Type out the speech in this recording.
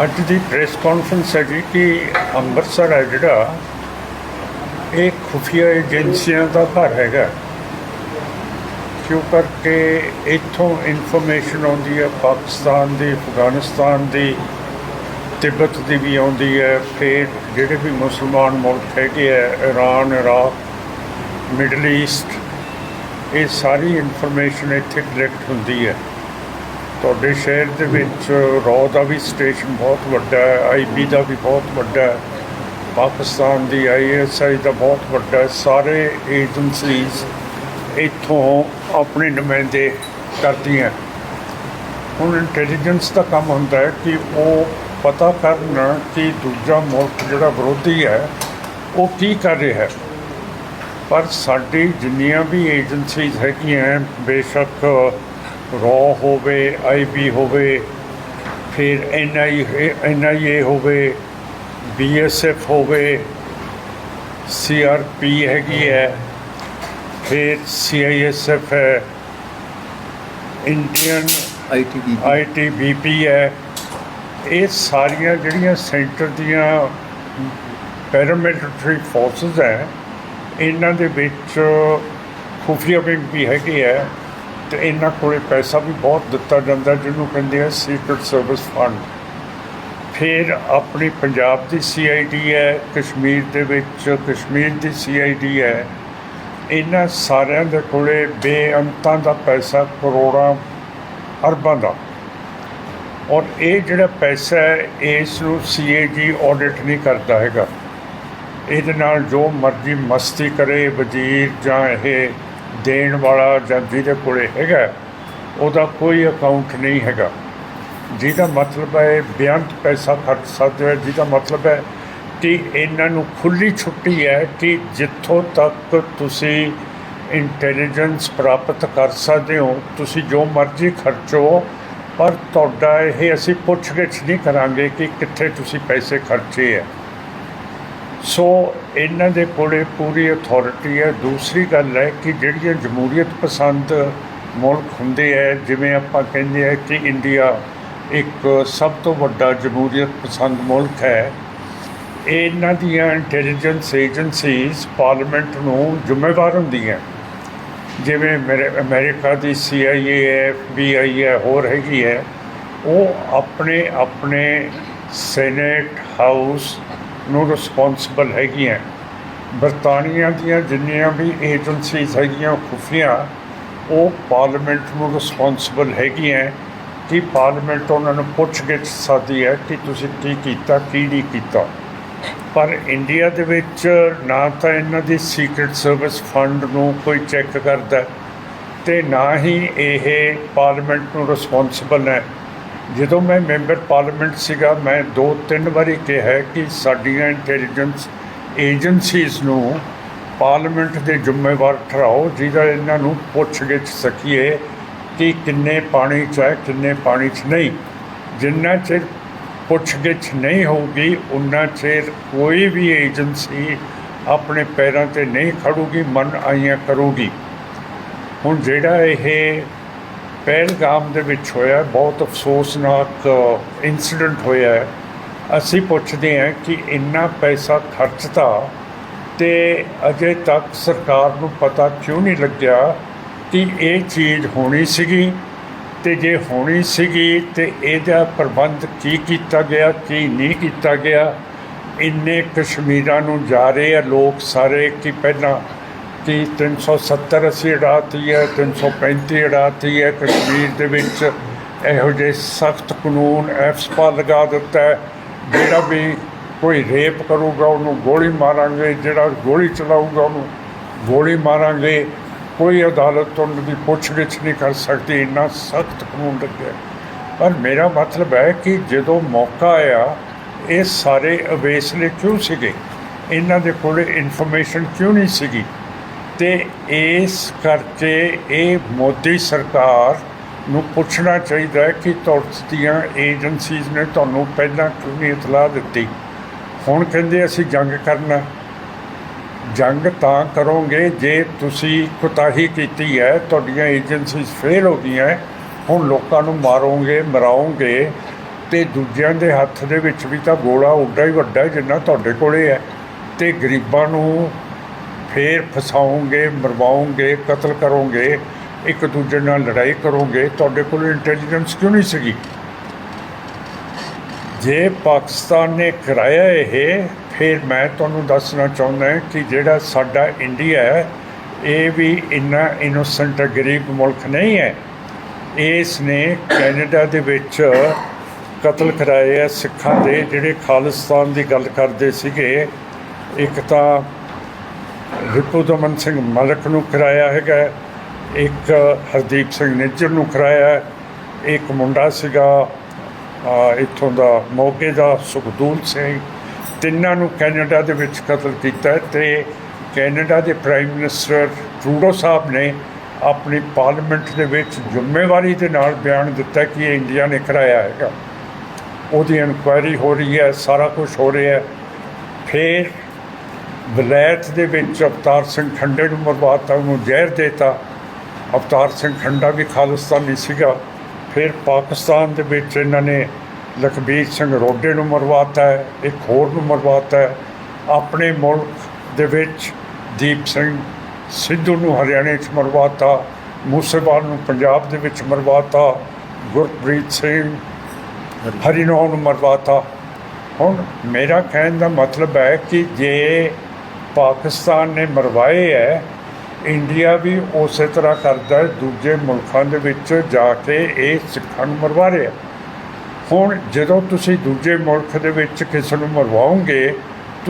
ਅੱਜ ਦੀ press conference ਹੈ ਜੀ ਕਿ ਅੰਮ੍ਰਿਤਸਰ ਹੈ ਜਿਹੜਾ, ਇਹ ਖੁਫੀਆ ਏਜੰਸੀਆਂ ਦਾ ਘਰ ਹੈਗਾ। ਕਿਉਂ ਕਰਕੇ ਇੱਥੋਂ ਇਨਫੋਰਮੇਸ਼ਨ ਆਉਂਦੀ ਹੈ, ਪਾਕਿਸਤਾਨ ਦੀ, ਅਫਗਾਨਿਸਤਾਨ ਦੀ, ਤਿੱਬਤ ਦੀ ਵੀ ਆਉਂਦੀ ਹੈ, ਫਿਰ ਜਿਹੜੇ ਵੀ ਮੁਸਲਮਾਨ ਮੁਲਕ ਹੈਗੇ ਹੈ ਇਰਾਨ, ਇਰਾਕ, ਮਿਡਲ ਈਸਟ, ਇਹ ਸਾਰੀ ਇਨਫੋਰਮੇਸ਼ਨ ਇੱਥੇ ਕਲੈਕਟ ਹੁੰਦੀ ਹੈ। ਤੁਹਾਡੇ ਸ਼ਹਿਰ ਦੇ ਵਿੱਚ ਰੌ ਦਾ ਵੀ ਸਟੇਸ਼ਨ ਬਹੁਤ ਵੱਡਾ ਹੈ ਆਈਬੀ ਦਾ ਵੀ ਬਹੁਤ ਵੱਡਾ ਹੈ, ਪਾਕਿਸਤਾਨ ਦੀ ਆਈਐਸਆਈ ਦਾ ਬਹੁਤ ਵੱਡਾ ਹੈ, ਸਾਰੇ ਏਜੰਸੀਜ਼ ਇੱਥੋਂ ਆਪਣੇ ਨੁਮਾਇੰਦੇ ਕਰਦੀਆਂ ਹੁਣ ਇੰਟੈਲੀਜੈਂਸ ਦਾ ਕੰਮ ਹੁੰਦਾ ਹੈ ਕਿ ਉਹ ਪਤਾ ਕਰਨ ਕਿ ਦੂਜਾ ਮੁਲਕ ਜਿਹੜਾ ਵਿਰੋਧੀ ਹੈ, ਉਹ ਕੀ ਕਰ ਰਿਹਾ ਹੈ। ਪਰ ਸਾਡੀ ਜਿੰਨੀਆਂ ਵੀ ਏਜੰਸੀਜ਼ ਹੈਗੀਆਂ ਬੇਸ਼ੱਕ ਰੋ ਹੋਵੇ ਆਈਬੀ ਹੋਵੇ, ਫਿਰ ਐਨਆਈ, ਐਨਆਈਏ ਹੋਵੇ, ਬੀਐਸਐਫ ਹੋਵੇ, ਸੀਆਰਪੀ ਹੈਗੀ ਹੈ, ਫਿਰ ਸੀਆਈਐਸਐਫ ਹੈ, ਇੰਡੀਅਨ ਆਈਟੀਬੀ ਆਈਟੀਬੀਪੀ ਹੈ, ਇਹ ਸਾਰੀਆਂ ਜਿਹੜੀਆਂ ਸੈਂਟਰ ਦੀਆਂ ਪੈਰਾਮਿਲਟਰੀ ਫੋਰਸਸ ਹੈ, ਇਹਨਾਂ ਦੇ ਵਿੱਚ ਖੁਫੀਆ ਵਿੰਗ ਵੀ ਹੈਗੇ ਹੈ ਤੇ ਇਹਨਾਂ ਕੋਲੇ ਪੈਸਾ ਵੀ ਬਹੁਤ ਦਿੱਤਾ ਜਾਂਦਾ, ਜਿਹਨੂੰ ਕਹਿੰਦੇ ਆ ਸੀਕ੍ਰੇਟ ਸਰਵਿਸ ਫੰਡ ਫਿਰ ਆਪਣੀ ਪੰਜਾਬ ਦੀ ਸੀਆਈਡੀ ਹੈ, ਕਸ਼ਮੀਰ ਦੇ ਵਿੱਚ ਕਸ਼ਮੀਰ ਦੀ ਸੀਆਈਡੀ ਹੈ। ਇਹਨਾਂ ਸਾਰਿਆਂ ਦੇ ਕੋਲੇ ਬੇਅੰਤਾਂ ਦਾ ਪੈਸਾ, ਕਰੋੜਾਂ ਅਰਬਾਂ ਦਾ। ਔਰ ਇਹ ਜਿਹੜਾ ਪੈਸਾ ਹੈ, ਇਸ ਨੂੰ ਸੀਏਜੀ ਆਡਿਟ ਨਹੀਂ ਕਰਦਾ ਹੈਗਾ। ਇਹਦੇ ਨਾਲ ਜੋ ਮਰਜ਼ੀ ਮਸਤੀ ਕਰੇ, ਵਜ਼ੀਰ ਜਾਂ ਇਹ ਦੇਣ ਵਾਲਾ ਜਾਂ ਜਿਹਦੇ ਕੋਲੇ ਹੈਗਾ, ਉਹਦਾ ਕੋਈ ਅਕਾਊਂਟ ਨਹੀਂ ਹੈਗਾ। ਜਿਹਦਾ ਮਤਲਬ ਹੈ ਬੇਅੰਤ ਪੈਸਾ ਖਰਚ ਸਕਦੇ ਹੋ, ਜਿਹਦਾ ਮਤਲਬ ਹੈ ਕਿ ਇਹਨਾਂ ਨੂੰ ਖੁੱਲੀ ਛੁੱਟੀ ਹੈ ਕਿ ਜਿੱਥੋਂ ਤੱਕ ਤੁਸੀਂ ਇੰਟੈਲੀਜੈਂਸ ਪ੍ਰਾਪਤ ਕਰ ਸਕਦੇ ਹੋ, ਤੁਸੀਂ ਜੋ ਮਰਜ਼ੀ ਖਰਚੋ, ਪਰ ਤੁਹਾਡਾ ਇਹ ਅਸੀਂ ਪੁੱਛਗਿੱਛ ਨਹੀਂ ਕਰਾਂਗੇ ਕਿ ਕਿੱਥੇ ਤੁਸੀਂ ਪੈਸੇ ਖਰਚੇ ਹੈ। ਸੋ ਇਹਨਾਂ ਦੇ ਕੋਲੇ ਪੂਰੀ ਅਥਾਰਟੀ ਹੈ। ਦੂਸਰੀ ਗੱਲ ਹੈ ਕਿ ਜਿਹੜੀਆਂ ਜਮਹੂਰੀਅਤ ਪਸੰਦ ਮੁਲਕ ਹੁੰਦੇ ਹੈ, ਜਿਵੇਂ ਆਪਾਂ ਕਹਿੰਦੇ ਆ ਕਿ ਇੰਡੀਆ ਇੱਕ ਸਭ ਤੋਂ ਵੱਡਾ ਜਮਹੂਰੀਅਤ ਪਸੰਦ ਮੁਲਕ ਹੈ, ਇਹਨਾਂ ਦੀਆਂ ਇੰਟੈਲੀਜੈਂਸ ਏਜੰਸੀਜ਼ ਪਾਰਲੀਮੈਂਟ ਨੂੰ ਜ਼ਿੰਮੇਵਾਰ ਹੁੰਦੀਆਂ। ਜਿਵੇਂ ਮੇਰੇ, ਅਮਰੀਕਾ ਦੀ CIA ਹੈ FBI ਹੈ, ਹੋਰ ਹੈਗੀ ਹੈ। ਉਹ ਆਪਣੇ ਆਪਣੇ ਸੈਨੇਟ ਹਾਊਸ ਨੂੰ ਰਿਸਪੌਂਸਿਬਲ ਹੈਗੀਆਂ। ਬਰਤਾਨੀਆ ਦੀਆਂ ਜਿੰਨੀਆਂ ਵੀ ਏਜੰਸੀਜ਼ ਹੈਗੀਆਂ, ਖੁਫੀਆਂ, ਉਹ ਪਾਰਲੀਮੈਂਟ ਨੂੰ ਰਿਸਪੌਂਸਿਬਲ ਹੈਗੀਆਂ। ਕਿ ਪਾਰਲੀਮੈਂਟ ਉਹਨਾਂ ਨੂੰ ਪੁੱਛ ਗਿੱਛ ਸਕਦੀ ਹੈ ਕਿ ਤੁਸੀਂ ਕੀ ਕੀਤਾ, ਕੀ ਨਹੀਂ ਕੀਤਾ। ਪਰ ਇੰਡੀਆ ਦੇ ਵਿੱਚ ਨਾ ਤਾਂ ਇਹਨਾਂ ਦੀ ਸੀਕ੍ਰੀਟ ਸਰਵਿਸ ਫੰਡ ਨੂੰ ਕੋਈ ਚੈੱਕ ਕਰਦਾ ਤੇ ਨਾ ਹੀ ਇਹ ਪਾਰਲੀਮੈਂਟ ਨੂੰ ਰਿਸਪੌਂਸਿਬਲ ਹੈ। ਜਦੋਂ ਮੈਂ ਮੈਂਬਰ ਪਾਰਲੀਮੈਂਟ ਸੀਗਾ, ਮੈਂ ਦੋ ਤਿੰਨ ਵਾਰੀ ਕਿਹਾ ਕਿ ਸਾਡੀਆਂ ਇੰਟੈਲੀਜੈਂਸ ਏਜੰਸੀਜ਼ ਨੂੰ ਪਾਰਲੀਮੈਂਟ ਦੇ ਜ਼ਿੰਮੇਵਾਰ ਠਹਿਰਾਓ, ਜਿਹਦਾ ਇਹਨਾਂ ਨੂੰ ਪੁੱਛਗਿੱਛ ਸਕੀਏ ਕਿ ਕਿੰਨੇ ਪਾਣੀ 'ਚ ਹੈ, ਕਿੰਨੇ ਪਾਣੀ 'ਚ ਨਹੀਂ। ਜਿੰਨਾ ਚਿਰ ਪੁੱਛਗਿੱਛ ਨਹੀਂ ਹੋਊਗੀ ਉਨਾ ਚਿਰ ਕੋਈ ਵੀ ਏਜੰਸੀ ਆਪਣੇ ਪੈਰਾਂ ਤੇ ਨਹੀਂ ਖੜੂਗੀ, ਮਨ ਆਈਆਂ ਕਰੂਗੀ। ਹੁਣ ਜਿਹੜਾ ਇਹ ਪਹਿਲਗਾਮ ਦੇ ਵਿੱਚ ਹੋਇਆ, ਬਹੁਤ ਅਫਸੋਸਨਾਕ ਇਨਸੀਡੈਂਟ ਹੋਇਆ ਹੈ। ਅਸੀਂ ਪੁੱਛਦੇ ਹਾਂ ਕਿ ਇੰਨਾ ਪੈਸਾ ਖਰਚਤਾ ਤੇ ਅਜੇ ਤੱਕ ਸਰਕਾਰ ਨੂੰ ਪਤਾ ਕਿਉਂ ਨਹੀਂ ਲੱਗਿਆ ਕਿ ਇਹ ਚੀਜ਼ ਹੋਣੀ ਸੀਗੀ ਤੇ ਜੇ ਹੋਣੀ ਸੀਗੀ ਤੇ ਇਹਦਾ ਪ੍ਰਬੰਧ ਕੀ ਕੀਤਾ ਗਿਆ, ਕੀ ਨਹੀਂ ਕੀਤਾ ਗਿਆ ਇੰਨੇ ਕਸ਼ਮੀਰਾਂ ਨੂੰ ਜਾ ਰਹੇ ਆ ਲੋਕ ਸਾਰੇ ਕਿ ਪਹਿਲਾਂ ਕਿ 370 ਅਸੀਂ ਅੜਾਤੀ ਹੈ 335 ਅੜਾਤੀ ਹੈ ਕਸ਼ਮੀਰ ਦੇ ਵਿੱਚ। ਇਹੋ ਜਿਹੇ ਸਖਤ ਕਾਨੂੰਨ ਐਫਸਪਾ ਲਗਾ ਦਿੱਤਾ ਹੈ, ਜਿਹੜਾ ਵੀ ਕੋਈ ਰੇਪ ਕਰੂਗਾ, ਉਹਨੂੰ ਗੋਲੀ ਮਾਰਾਂਗੇ, ਜਿਹੜਾ ਗੋਲੀ ਚਲਾਊਗਾ, ਉਹਨੂੰ ਗੋਲੀ ਮਾਰਾਂਗੇ। ਕੋਈ ਅਦਾਲਤ ਉਹਨਾਂ ਦੀ ਪੁੱਛਗਿੱਛ ਨਹੀਂ ਕਰ ਸਕਦੀ, ਇੰਨਾ ਸਖਤ ਕਾਨੂੰਨ ਲੱਗਿਆ ਪਰ ਮੇਰਾ ਮਤਲਬ ਹੈ ਕਿ ਜਦੋਂ ਮੌਕਾ ਆਇਆ, ਇਹ ਸਾਰੇ ਅਵੇਸਲੇ ਕਿਉਂ ਸੀਗੇ? ਇਹਨਾਂ ਦੇ ਕੋਲ ਇਨਫੋਰਮੇਸ਼ਨ ਕਿਉਂ ਨਹੀਂ ਸੀਗੀ? ਤੇ ਇਸ ਕਰਕੇ ਇਹ ਮੋਦੀ ਸਰਕਾਰ ਨੂੰ ਪੁੱਛਣਾ ਚਾਹੀਦਾ ਹੈ ਕਿ ਤੁਹਾਡੀਆਂ ਏਜੰਸੀਜ਼ ਨੇ ਤੁਹਾਨੂੰ ਪਹਿਲਾਂ ਕਿਉਂ ਨਹੀਂ ਇਤਲਾਹ ਦਿੱਤੀ? ਹੁਣ ਕਹਿੰਦੇ ਅਸੀਂ ਜੰਗ ਕਰਨਾ। ਜੰਗ ਤਾਂ ਕਰੋਗੇ, ਜੇ ਤੁਸੀਂ ਕੁਤਾਹੀ ਕੀਤੀ ਹੈ, ਤੁਹਾਡੀਆਂ ਏਜੰਸੀਜ਼ ਫੇਲ ਹੋ ਗਈਆਂ, ਹੁਣ ਲੋਕਾਂ ਨੂੰ ਮਾਰੋਗੇ, ਮਰਾਓਗੇ ਤੇ ਦੂਜਿਆਂ ਦੇ ਹੱਥ ਦੇ ਵਿੱਚ ਵੀ ਤਾਂ ਗੋਲਾ ਉੱਡਾ ਹੀ ਵੱਡਾ ਜਿੰਨਾ ਤੁਹਾਡੇ ਕੋਲੇ ਹੈ ਤੇ ਗਰੀਬਾਂ ਨੂੰ ਫੇਰ ਫਸਾਓਗੇ ਮਰਵਾਓਗੇ ਕਤਲ ਕਰੋਗੇ, ਇੱਕ ਦੂਜੇ ਨਾਲ ਲੜਾਈ ਕਰੋਗੇ, ਤੁਹਾਡੇ ਕੋਲ ਇੰਟੈਲੀਜੈਂਸ ਕਿਉਂ ਨਹੀਂ ਸੀਗੀ? ਜੇ ਪਾਕਿਸਤਾਨ ਨੇ ਕਰਾਇਆ ਇਹ, ਫਿਰ ਮੈਂ ਤੁਹਾਨੂੰ ਦੱਸਣਾ ਚਾਹੁੰਦਾ ਕਿ ਜਿਹੜਾ ਸਾਡਾ ਇੰਡੀਆ ਹੈ, ਇਹ ਵੀ ਇੰਨਾ ਇਨੋਸੈਂਟ ਗਰੀਬ ਮੁਲਕ ਨਹੀਂ ਹੈ। ਇਸ ਨੇ ਕੈਨੇਡਾ ਦੇ ਵਿੱਚ ਕਤਲ ਕਰਾਏ ਆ ਸਿੱਖਾਂ ਦੇ, ਜਿਹੜੇ ਖਾਲਿਸਤਾਨ ਦੀ ਗੱਲ ਕਰਦੇ ਸੀਗੇ। ਇੱਕ ਤਾਂ ਰਿਪੂ ਦਮਨ ਸਿੰਘ ਮਲਕ ਨੂੰ ਕਰਾਇਆ ਹੈਗਾ ਇੱਕ ਹਰਦੀਪ ਸਿੰਘ ਨਿੱਜਰ ਨੂੰ ਕਰਾਇਆ ਇੱਕ ਮੁੰਡਾ ਸੀਗਾ ਇੱਥੋਂ ਦਾ ਮੋਗੇ ਦਾ ਸੁਖਦੂਲ ਸਿੰਘ, ਤਿੰਨਾਂ ਨੂੰ ਕੈਨੇਡਾ ਦੇ ਵਿੱਚ ਕਤਲ ਕੀਤਾ ਹੈ ਤੇ ਕੈਨੇਡਾ ਦੇ ਪ੍ਰਾਈਮ ਮਿਨਿਸਟਰ ਟਰੂਡੋ ਸਾਹਿਬ ਨੇ ਆਪਣੀ ਪਾਰਲੀਮੈਂਟ ਦੇ ਵਿੱਚ ਜ਼ਿੰਮੇਵਾਰੀ ਦੇ ਨਾਲ ਬਿਆਨ ਦਿੱਤਾ ਕਿ ਇਹ ਇੰਡੀਆ ਨੇ ਕਰਾਇਆ ਹੈਗਾ। ਉਹਦੀ ਇਨਕੁਆਇਰੀ ਹੋ ਰਹੀ ਹੈ, ਸਾਰਾ ਕੁਝ ਹੋ ਰਿਹਾ ਹੈ। ਫਿਰ ਵਿਲਾਇਤ ਦੇ ਵਿੱਚ ਅਵਤਾਰ ਸਿੰਘ ਖੰਡੇ ਨੂੰ ਮਰਵਾਤਾ ਉਹਨੂੰ ਜ਼ਹਿਰ ਦੇਤਾ। ਅਵਤਾਰ ਸਿੰਘ ਖੰਡਾ ਵੀ ਖਾਲਿਸਤਾਨੀ ਸੀਗਾ। ਫਿਰ ਪਾਕਿਸਤਾਨ ਦੇ ਵਿੱਚ ਇਹਨਾਂ ਨੇ ਲਖਬੀਰ ਸਿੰਘ ਰੋਡੇ ਨੂੰ ਮਰਵਾਤਾ ਹੈ ਇੱਕ ਹੋਰ ਨੂੰ ਮਰਵਾਤਾ। ਹੈ ਆਪਣੇ ਮੁਲਕ ਦੇ ਵਿੱਚ ਦੀਪ ਸਿੰਘ ਸਿੱਧੂ ਨੂੰ ਹਰਿਆਣੇ 'ਚ ਮਰਵਾਤਾ ਮੂਸੇਵਾਲ ਨੂੰ ਪੰਜਾਬ ਦੇ ਵਿੱਚ ਮਰਵਾਤਾ ਗੁਰਪ੍ਰੀਤ ਸਿੰਘ ਹਰੀਨੌਰ ਨੂੰ ਮਰਵਾਤਾ। ਹੁਣ ਮੇਰਾ ਕਹਿਣ ਦਾ ਮਤਲਬ ਹੈ ਕਿ ਜੇ ਪਾਕਿਸਤਾਨ ਨੇ ਮਰਵਾਏ ਹੈ ਇੰਡੀਆ ਵੀ ਉਸੇ ਤਰ੍ਹਾਂ ਕਰਦਾ ਹੈ ਦੂਜੇ ਮੁਲਕਾਂ ਦੇ ਵਿੱਚ ਜਾ ਕੇ ਇਹ ਸਿੱਖਾਂ ਨੂੰ ਮਰਵਾ ਰਿਹਾ। ਹੁਣ ਜਦੋਂ ਤੁਸੀਂ ਦੂਜੇ ਮੁਲਕ ਦੇ ਵਿੱਚ ਕਿਸੇ ਨੂੰ ਮਰਵਾਓਗੇ